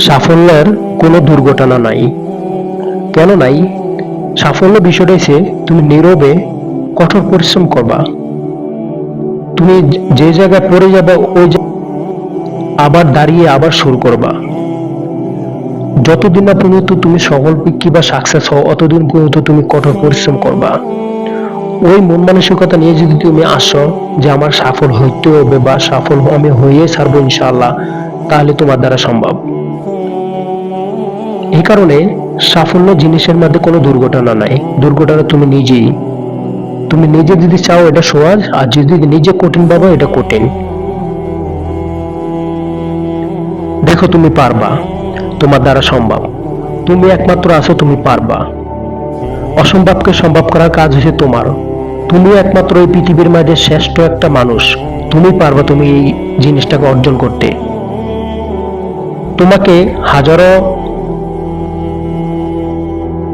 সাফল্যের কোনো দুর্ঘটনা নাই। কেন নাই? সাফল্য বিষয়টা হচ্ছে তুমি নীরবে, কঠোর পরিশ্রম করবা। তুমি যে জায়গায় পড়ে যাবে, ওই আবার দাঁড়িয়ে আবার শুরু করবা। যতদিন না পর্যন্ত তুমি সফল কিংবা সাকসেস হও, অতদিন পর্যন্ত তুমি কঠোর পরিশ্রম করবা। ওই মন মানসিকতা নিয়ে যদি তুমি আসো যে, আমার সফল হইতে হবে বা সফল আমি হয়ে ছাড়বো ইনশাআল্লাহ তাহলে তোমার দ্বারা সম্ভব। এই কারণে সাফল্য জিনিসের মধ্যে কোনো দুর্ঘটনা নাই। দুর্ঘটনা তুমি নিজেই। তুমি নিজে যদি চাও এটা সহজ, আর যদি নিজে কঠিন ভাবো, এটা কঠিন। দেখো তুমি পারবা। তোমার দ্বারা সম্ভব। তুমি একমাত্র আছো, তুমি পারবা। অসম্ভবকে সম্ভব করার কাজ হচ্ছে তোমার। তুমি একমাত্র এই পৃথিবীর মাঝে শ্রেষ্ঠ একটা মানুষ। তুমি পারবা তুমি এই জিনিসটাকে অর্জন করতে। তোমাকে হাজারো,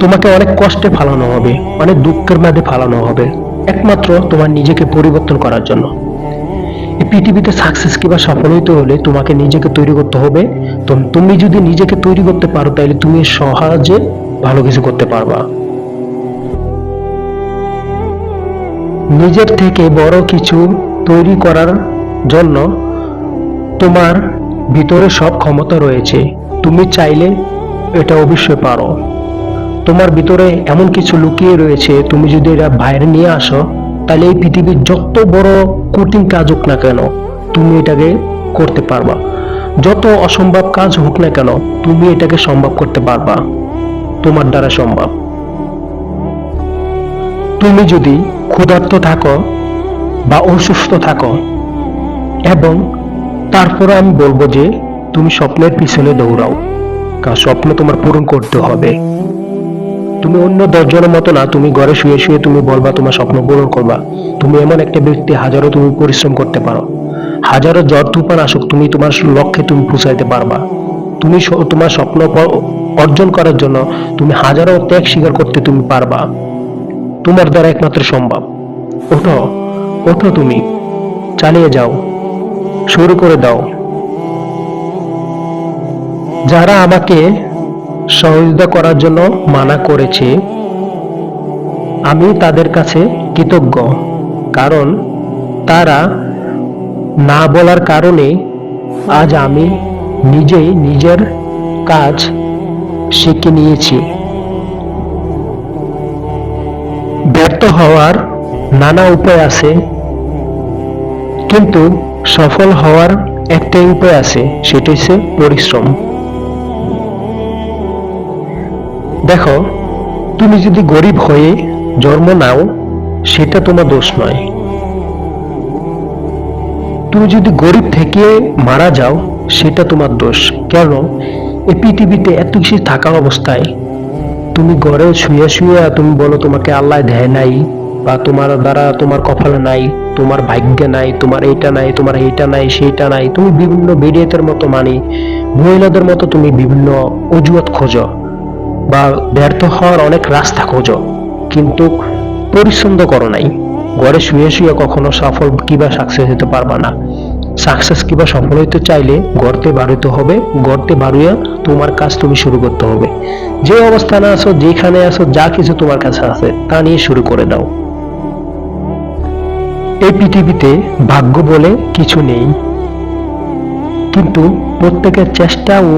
তোমাকে অনেক কষ্টে ফালানো হবে, অনেক দুঃখের মাঝে ফালানো হবে, একমাত্র তোমার নিজেকে পরিবর্তন করার জন্য। এই পৃথিবীতে সাকসেস কিংবা সফল হইতে হলে তোমাকে নিজেকে তৈরি করতে হবে। তো তুমি যদি নিজেকে তৈরি করতে পারো, তাহলে তুমি সহজে ভালো কিছু করতে পারবা। নিজের থেকে বড় কিছু তৈরি করার জন্য তোমার ভিতরে সব ক্ষমতা রয়েছে। তুমি চাইলে এটা অবশ্যই পারো। তোমার ভিতরে এমন কিছু লুকিয়ে রয়েছে, তুমি যদি এটা বাইরে নিয়ে আসো, তাহলে এই পৃথিবীর যত বড় কঠিন কাজ হোক না কেন, তুমি এটাকে করতে পারবা। যত অসম্ভব কাজ হোক না কেন, তুমি এটাকে সম্ভব করতে পারবা। তোমার দ্বারা সম্ভব। তুমি যদি ক্ষুধার্ত থাকো বা অসুস্থ থাকো, এবং তারপরে আমি বলব যে, তুমি স্বপ্নের পিছনে দৌড়াও। কারণ স্বপ্ন তোমার পূরণ করতে হবে। তুমি অন্য দশজনের মতো না, তুমি ঘরে শুয়ে শুয়ে তুমি বলবা তোমার স্বপ্ন পূরণ করবা। তুমি এমন একটা ব্যক্তি, হাজারো তুমি পরিশ্রম করতে পারো। হাজারো জ্বর, তুফান আসুক, তুমি তোমার লক্ষ্যে তুমি পৌঁছাইতে পারবা। তুমি তোমার স্বপ্ন অর্জন করার জন্য তুমি হাজারো ত্যাগ স্বীকার করতে তুমি পারবা। তোমার দ্বারা একমাত্র সম্ভব। ওঠো ওঠো তুমি। চালিয়ে যাও। শুরু করে দাও। যারা আমাকে সহযোগিতা করার জন্য মানা করেছে, আমি তাদের কাছে কৃতজ্ঞ, কারণ তারা না বলার কারণে আজ আমি নিজেই নিজের কাজ শিখে নিয়েছি। ব্যর্থ হওয়ার নানা উপায় আছে, কিন্তু সফল হওয়ার একটাই উপায় আছে, সেটা হচ্ছে পরিশ্রম। দেখো, তুমি যদি গরিব হয়ে জন্ম নাও, সেটা তোমার দোষ নয়। তুমি যদি গরিব থেকে মারা যাও, সেটা তোমার দোষ। কেন? এই পৃথিবীতে এত কিছু থাকা অবস্থায় তুমি ঘরে শুয়ে শুয়ে তুমি বলো, তোমাকে আল্লাহ দেয় নাই বা তোমার দ্বারা তোমার কপালে নাই। তোমার ভাগ্যে নাই, তোমার এইটা নাই, তোমার এইটা নাই, সেইটা নাই। তুমি বিভিন্ন বেডিয়েতের মতো মানি, মহিলাদের মতো তুমি বিভিন্ন অজুহাত খোঁজো বা ব্যর্থ হওয়ার অনেক রাস্তা খোঁজো। কিন্তু তো করো নাই। ঘরে শুয়ে শুয়ে কখনো সফল কিবা সাকসেস হতে পারবা না। সাকসেস কিবা সফল হইতে চাইলে গড়তে বাড়িতে হবে। গড়তে বাড়ুয়া তোমার কাজ তুমি শুরু করতে হবে। যে অবস্থানে আছো, যেখানে আছো, যা কিছু তোমার কাছে আছে, তা নিয়ে শুরু করে দাও। এই পৃথিবীতে ভাগ্য বলে কিছু নেই। কিন্তু প্রত্যেকের চেষ্টা ও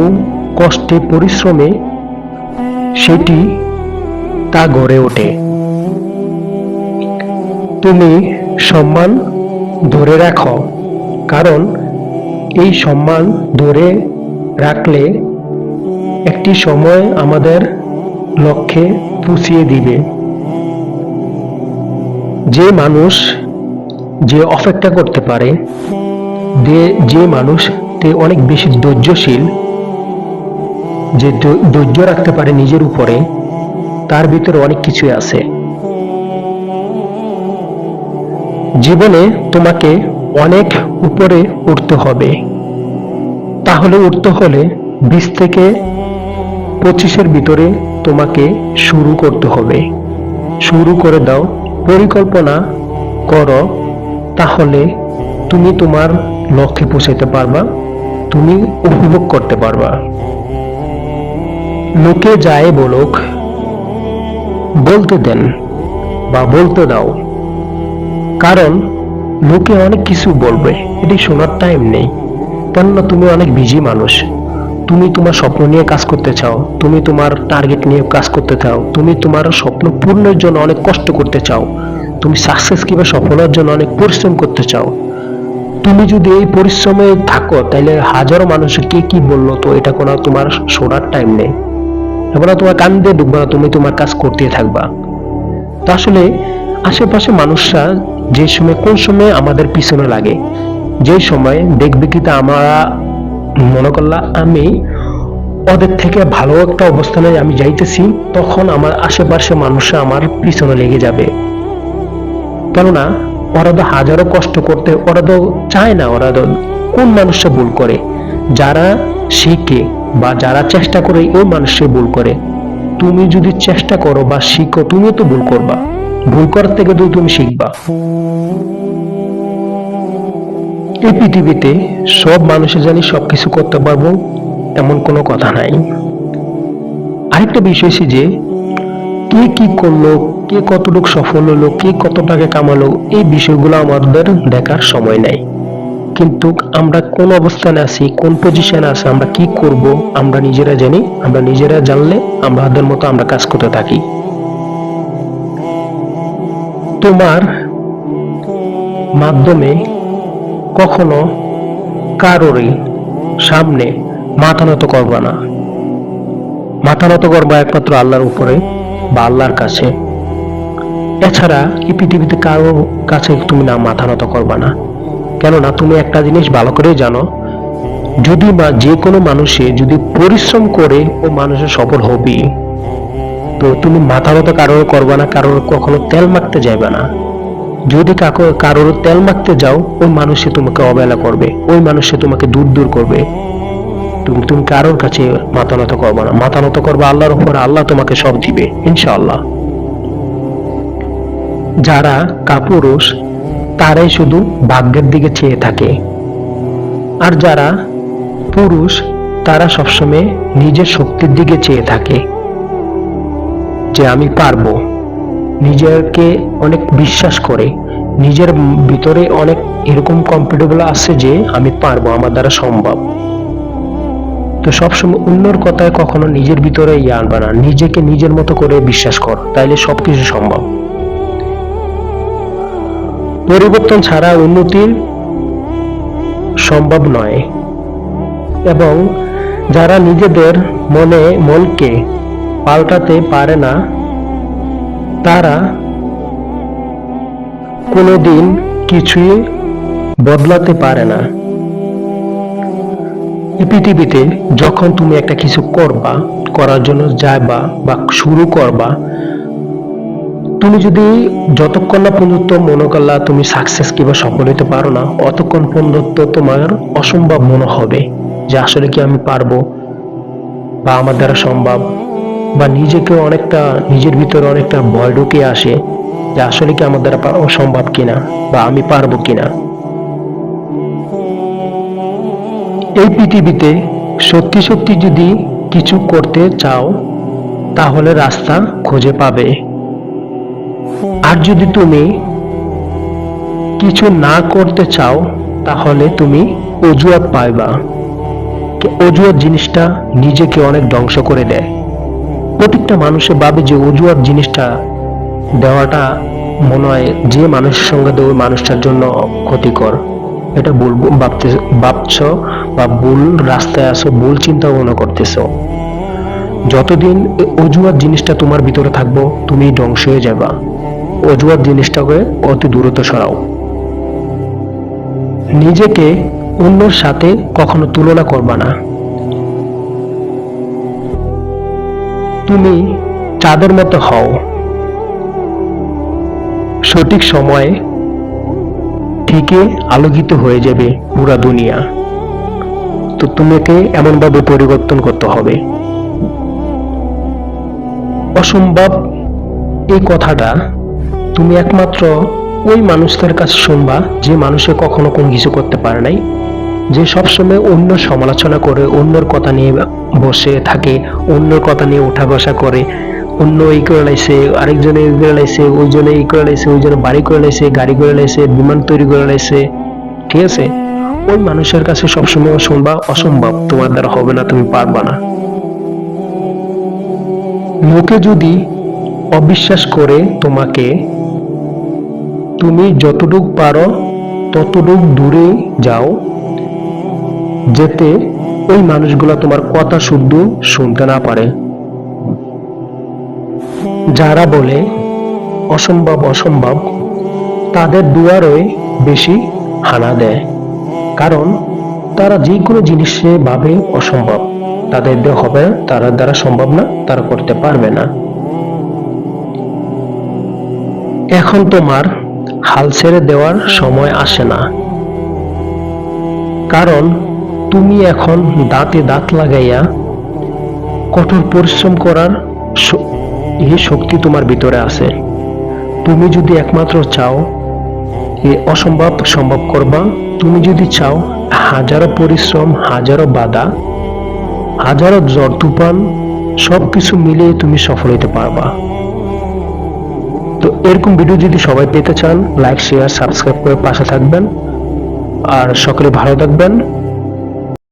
কষ্টে পরিশ্রমে সেটি তা গড়ে ওঠে। তুমি সম্মান ধরে রাখো, কারণ এই সম্মান ধরে রাখলে একটি সময় আমাদের লক্ষ্যে পুষিয়ে দিবে। যে মানুষ যে অপেক্ষা করতে পারে, যে মানুষ, তে অনেক বেশি ধৈর্যশীল, যে ধৈর্য রাখতে পারে নিজের উপরে, তার ভিতরে অনেক কিছুই আছে। জীবনে তোমাকে অনেক উপরে উঠতে হবে। তাহলে উঠতে হলে বিশ থেকে পঁচিশের ভিতরে তোমাকে শুরু করতে হবে। শুরু করে দাও, পরিকল্পনা করো তাহলে তুমি তোমার লক্ষ্যে পৌঁছাতে পারবা, তুমি উপভোগ করতে পারবা। লোকে যায় বলুক, বলতে দেন বা বলতে দাও। কারণ লোকে অনেক কিছু বলবে, এটি শোনার টাইম নেই। কেননা তুমি অনেক বিজি মানুষ। তুমি তোমার স্বপ্ন নিয়ে কাজ করতে চাও, তুমি তোমার টার্গেট নিয়ে কাজ করতে চাও, তুমি তোমার স্বপ্ন পূর্ণের জন্য অনেক কষ্ট করতে চাও। তুমি সাকসেস কিংবা সফলতার জন্য অনেক পরিশ্রম করতে চাও। তুমি যদি এই পরিশ্রমে থাকো তাহলে হাজারো মানুষ কে কি বলল? তো এটা কোনো তোমার শোনার টাইম নেই। এবার তোমার কান দিয়ে ঢুকবা না, তুমি তোমার কাজ করতে থাকবা। তো আসলে আশেপাশে মানুষরা যে সময়, কোন সময় আমাদের পিছনে লাগে যে সময় দেখবে কি তা আমরা মনে করলাম, আমি ওদের থেকে ভালো একটা অবস্থানে আমি যাইতেছি, তখন আমার আশেপাশে মানুষরা আমার পিছনে লেগে যাবে। কেননা ওরা তো হাজারো কষ্ট করতে, ওরা তো চায় না ওরা তো কোন মানুষটা ভুল করে। যারা শিখে বা যারা চেষ্টা করে ওই মানুষে ভুল করে। তুমি যদি চেষ্টা করো বা শিখো, তুমিও তো ভুল করবা। ভুল করার থেকে তো তুমি শিখবা। এই পৃথিবীতে সব মানুষে জানি সবকিছু করতে পারব, এমন কোনো কথা নাই। আরেকটা বিষয় যে কে কি করল, কে কতটুকু সফল হলো, কে কত টাকা কামালো, এই বিষয়গুলো আমাদের দেখার সময় নাই। কিন্তু আমরা কোন অবস্থানে আছি, কোন পজিশনে আছি, আমরা কি করব, আমরা নিজেরা জানি, আমরা নিজেরা জানলে আমাদের মতো আমরা কাজ করতে থাকি। তোমার মাধ্যমে কখনো কারোরই সামনে মাথা নত করবা না। মাথা নত করবা একমাত্র আল্লাহর উপরে। বা আল্লাহর কাছে। এছাড়া এই পৃথিবীতে কারও কাছে তুমি না, মাথা নত করবা না? কেননা তুমি একটা জিনিস ভালো করে জানো, যদি বা যে কোনো মানুষে যদি পরিশ্রম করে ও মানুষের সফল হবেই, তো তুমি মাথা মতো কারোর করবা না, কারোর কখনো তেল মাখতে যাইবা না। যদি কাকো, কারোর তেল মাখতে যাও, ওই মানুষে তোমাকে অবহেলা করবে, ওই মানুষে তোমাকে দূর দূর করবে। তুমি তুমি কারোর কাছে মাথা নত করবা না। মাথা নত করবা আল্লাহর উপর, আল্লাহ তোমাকে সব দিবে, ইনশাআল্লাহ। যারা কাপুরুষ, তারাই শুধু ভাগ্যের দিকে চেয়ে থাকে। আর যারা পুরুষ, তারা সবসময় নিজের শক্তির দিকে চেয়ে থাকে। যে আমি পারব। নিজেকে অনেক বিশ্বাস করে। নিজের ভিতরে অনেক এরকম কমফোর্টেবল আছে যে আমি পারব, আমার দ্বারা সম্ভব। তো সবসময় অন্যর কথায় কখনো নিজের ভিতরে ইয়ে আনবা না নিজেকে নিজের মতো করে বিশ্বাস কর, তাইলে সবকিছু সম্ভব। পরিবর্তন ছাড়া উন্নতির সম্ভব নয়। এবং যারা নিজেদের মনে মনকে পাল্টাতে পারে না, তারা কোনোদিন কিছুই বদলাতে পারে না। এই পৃথিবীতে যখন তুমি একটা কিছু করবা, করার জন্য যাবা বা শুরু করবা, তুমি যদি যতক্ষণ না পর্যন্ত মনে করলা, তুমি সাকসেস কিংবা সফল হতে পারো না, অতক্ষণ পর্যন্ত তোমার অসম্ভব মনে হবে যে আসলে কি আমি পারব বা আমার দ্বারা সম্ভব বা নিজেকে অনেকটা, নিজের ভিতরে অনেকটা ভয় ঢুকে আসে যে আসলে কি আমার দ্বারা সম্ভব কিনা বা আমি পারব কিনা। এই পৃথিবীতে সত্যি সত্যি যদি কিছু করতে চাও, তাহলে রাস্তা খুঁজে পাবে। আর যদি তুমি কিছু না করতে চাও, তাহলে তুমি অজুহাত পাইবা। কি অজুহাত জিনিসটা নিজেকে অনেক ধ্বংস করে দেয়। প্রত্যেকটা মানুষে ভাবে যে অজুহাত জিনিসটা দেওয়াটা মনে হয় যে মানুষের সঙ্গে দেবো মানুষটার জন্য ক্ষতিকর। এটা ভুল ভাবতে ভাবছ বা ভুল রাস্তায় আসো ভুল চিন্তা ভাবনা করতেছো। যতদিন অজুহাত জিনিসটা তোমার ভিতরে থাকব, তুমি ধ্বংস হয়ে যাবা। অজুহাত জিনিসটাকে অতি দূরত্ব সরাও। নিজেকে অন্যর সাথে কখনো তুলনা করবা না। তুমি চাঁদের মতো হও। সঠিক সময়ে ঠিকই আলোকিত হয়ে যাবে পুরা দুনিয়া। তো তোমাকে এমনভাবে পরিবর্তন করতে হবে। অসম্ভব এই কথাটা তুমি একমাত্র ওই মানুষদের কাছে শুনবা, যে মানুষে কখনো কোনো কিছু করতে পারে নাই, যে সবসময় অন্য সমালোচনা করে, অন্যর কথা নিয়ে বসে থাকে, অন্যর কথা নিয়ে উঠা বসা করে অন্য এই করে লাইছে, আরেকজনে এই করে লাইছে, ওইজনে এই করে লাইছে, ওইজনে বাড়ি করে লাইছে, গাড়ি করে লাইছে, বিমান তৈরি করে লাইছে। ঠিক আছে? ওই মানুষের কাছে সবসময় শুনবা অসম্ভব। তোমার দ্বারা হবে না, তুমি পারবা না। লোকে যদি অবিশ্বাস করে তোমাকে, তুমি যতটুক পারো ততটুক দূরে যাও, যেতে ওই মানুষগুলা তোমার কথা শুদ্ধ শুনতে না পারে। যারা বলে অসম্ভব অসম্ভব, তাদের দুয়ারে বেশি হানা দেয়। কারণ তারা যে কোনো জিনিসে ভাবে অসম্ভব। তাদের দিয়ে হবে, তারা দ্বারা সম্ভব না, তারা করতে পারবে না। এখন তোমার হাল ছেড়ে দেওয়ার সময় আসে না। কারণ তুমি এখন দাঁতে দাঁত লাগাইয়া কঠোর পরিশ্রম করার এই শক্তি তোমার ভিতরে আছে। তুমি যদি একমাত্র চাও, এ অসম্ভব সম্ভব করবা। তুমি যদি চাও, হাজারো পরিশ্রম, হাজারো বাধা, হাজারো জ্বর, তুফান, সবকিছু মিলিয়ে তুমি সফল হতে পারবা। তো এরকম ভিডিও যদি সবাই পেতে চান লাইক শেয়ার সাবস্ক্রাইব করে পাশে থাকবেন। আর সকলে ভালো থাকবেন।